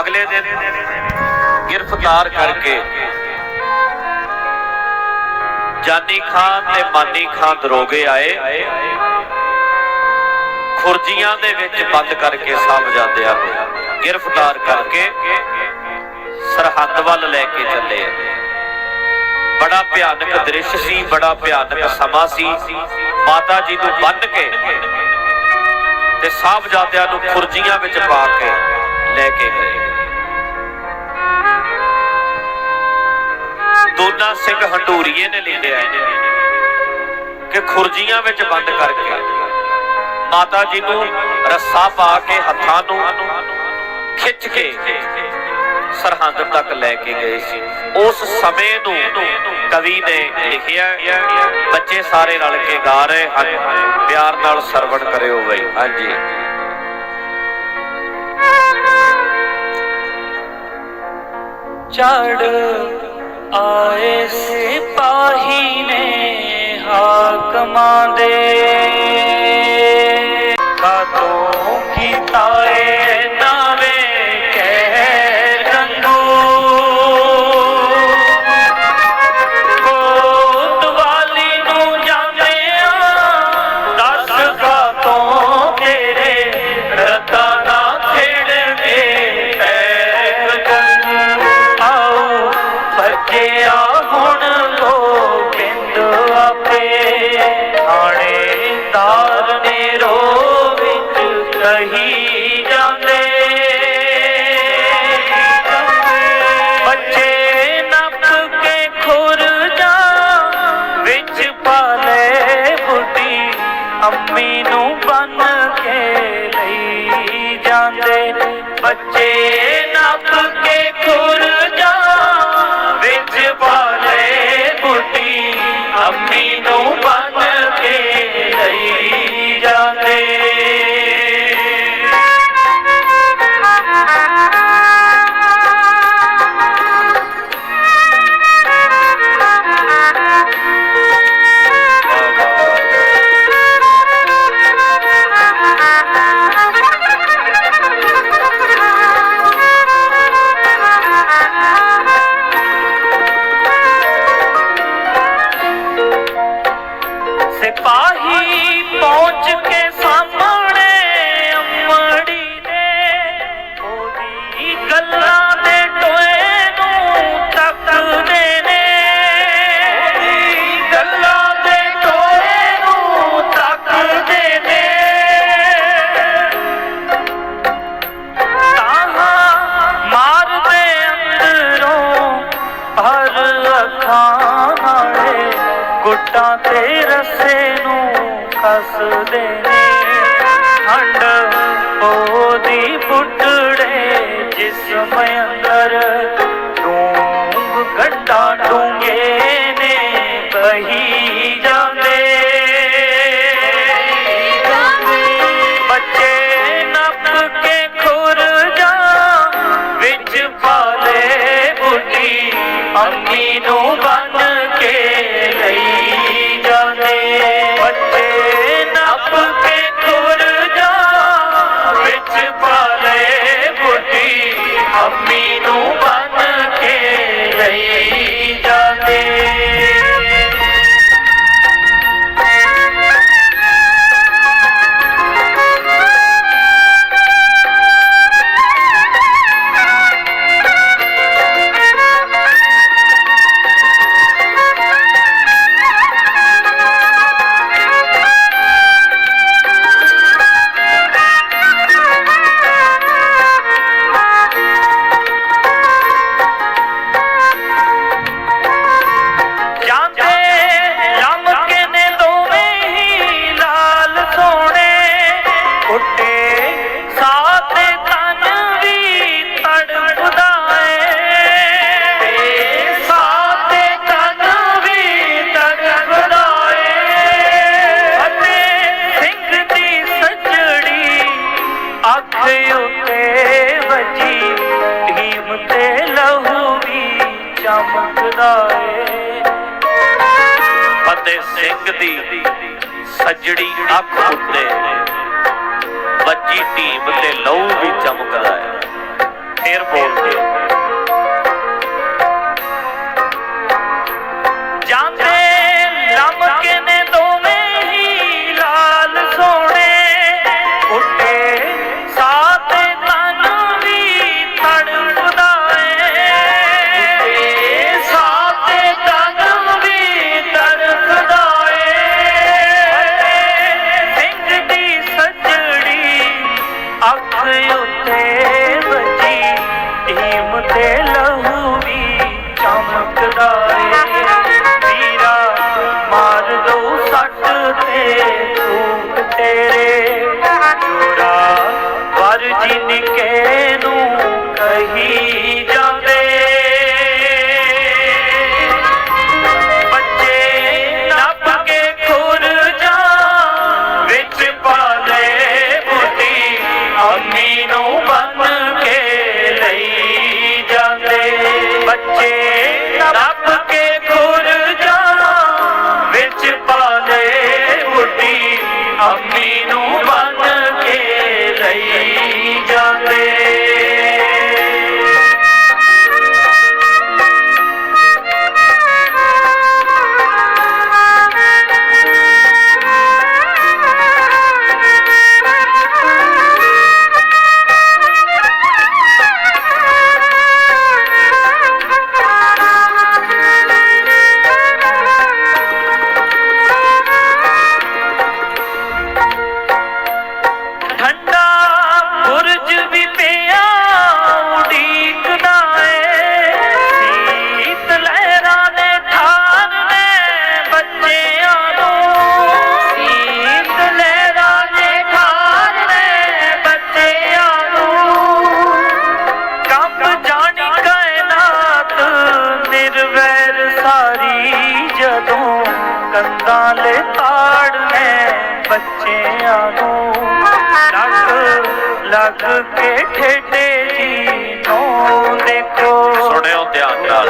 ਅਗਲੇ ਦਿਨ ਗ੍ਰਿਫਤਾਰ ਕਰਕੇ ਜਾਨੀ ਖਾਨ ਤੇ ਮਾਨੀ ਖਾਨ ਦਰੋਗੇ ਆਏ। ਖੁਰਜੀਆਂ ਦੇ ਵਿੱਚ ਬੰਦ ਕਰਕੇ ਸਾਹਿਬਜ਼ਾਦਿਆਂ ਨੂੰ ਗ੍ਰਿਫਤਾਰ ਕਰਕੇ ਸਰਹੱਦ ਵੱਲ ਲੈ ਕੇ ਚੱਲੇ ਬੜਾ ਭਿਆਨਕ ਦ੍ਰਿਸ਼ ਸੀ, ਬੜਾ ਭਿਆਨਕ ਸਮਾਂ ਸੀ। ਮਾਤਾ ਜੀ ਨੂੰ ਬੰਨ ਕੇ ਤੇ ਸਾਹਿਬਜ਼ਾਦਿਆਂ ਨੂੰ ਖੁਰਜੀਆਂ ਵਿੱਚ ਪਾ ਕੇ ਲੈ ਕੇ ਗਏ। ਦੋਨਾ ਸਿੰਘ ਹੰਡੂਰੀਏ ਨੇ ਲਿਖਿਆ ਕਿ ਖੁਰਜੀਆਂ ਵਿੱਚ ਬੰਦ ਕਰਕੇ ਮਾਤਾ ਜੀ ਨੂੰ ਰੱਸਾ ਪਾ ਕੇ ਹੱਥਾਂ ਨੂੰ ਖਿੱਚ ਕੇ ਸਰਹੰਦ ਤੱਕ ਲੈ ਕੇ ਗਏ ਸੀ। ਉਸ ਸਮੇਂ ਨੂੰ ਕਵੀ ਨੇ ਲਿਖਿਆ ਬੱਚੇ ਸਾਰੇ ਰਲ ਕੇ ਗਾ ਰਹੇ ਹਨ। ਪਿਆਰ ਨਾਲ ਸਰਵਣ ਕਰਿਓ ਬਈ। ਹਾਂਜੀ। ਚੜ ਆਏ ਸਿਪਾਹੀ ਨੇ ਹਾਕਮਾਂ ਦੇ। ਕਾਤੋਂ ਕੀਤਾਏ ਨਾਵੇ Dios. ਸਿਪਾਹੀ ਪਹੁੰਚ ਕੇ ਕੱਸਦੇ ਨੇ ਠੰਡ ਉਹਦੀ ਪੁੱਟੜੇ ਜਿਸਮ ਅੰਦਰ ਡੂੰਗ ਗੱਡਾ ਡੂੰਗੇ ਨੇ ਬਹੀ ਜਾਂਦੇ। ਬੱਚੇ ਨੱਪ ਕੇ ਖੁਰ ਜਾ, ਵਿੱਚ ਪਾਲੇ ਬੁੱਢੀ ਅੰਮੀ ਨੂੰ। ਜ਼ਖਮ ਤੇ ਲਹੂ ਵੀ ਚਮਕਦਾ ਏ। ਫਤਿਹ ਸਿੰਘ ਦੀ ਸੱਜੜੀ ਅੱਖ ਉੱਤੇ, ਵੱਜੀ ਟੀਮ ਤੇ ਲਹੂ ਵੀ ਚਮਕਦਾ ਏ। ਫੇਰ ਬੋਲਦੇ காட்டேரே ਲੱਗ ਕੇ ਠੇਡੇ ਜੀ ਨੂੰ ਦੇਖੋ ਸੁਣਿਓ ਧਿਆਨ ਨਾਲ।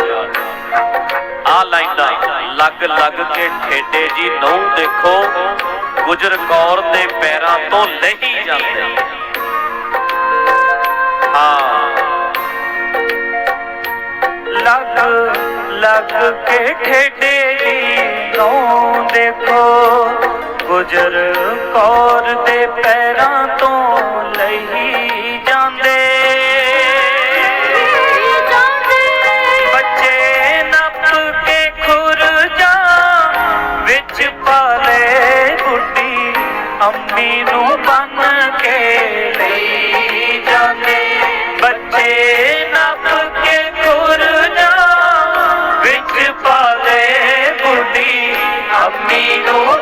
ਆ ਲਾਈਨਾਂ ਲੱਗ ਲੱਗ ਕੇ ਠੇਡੇ ਜੀ ਨੂੰ ਦੇਖੋ। ਗੁਜਰ ਕੌਰ ਦੇ ਪੈਰਾਂ ਤੋਂ ਨਹੀਂ ਜਾਂਦੇ। ਹਾਂ। ਲੱਗ ਲੱਗ ਕੇ ਠੇਡੇ ਜੀ ਨੂੰ ਦੇਖੋ। ਗੁਜਰ ਕੌਰ ਦੇ ਪੈਰਾਂ ਤੋਂ ਤੇ ਨੱਪ ਕੇ ਗੁਰਨਾ ਵਿੱਚ ਪਾਲੇ ਬੁੱਢੀ ਅੰਮੀ ਨੂੰ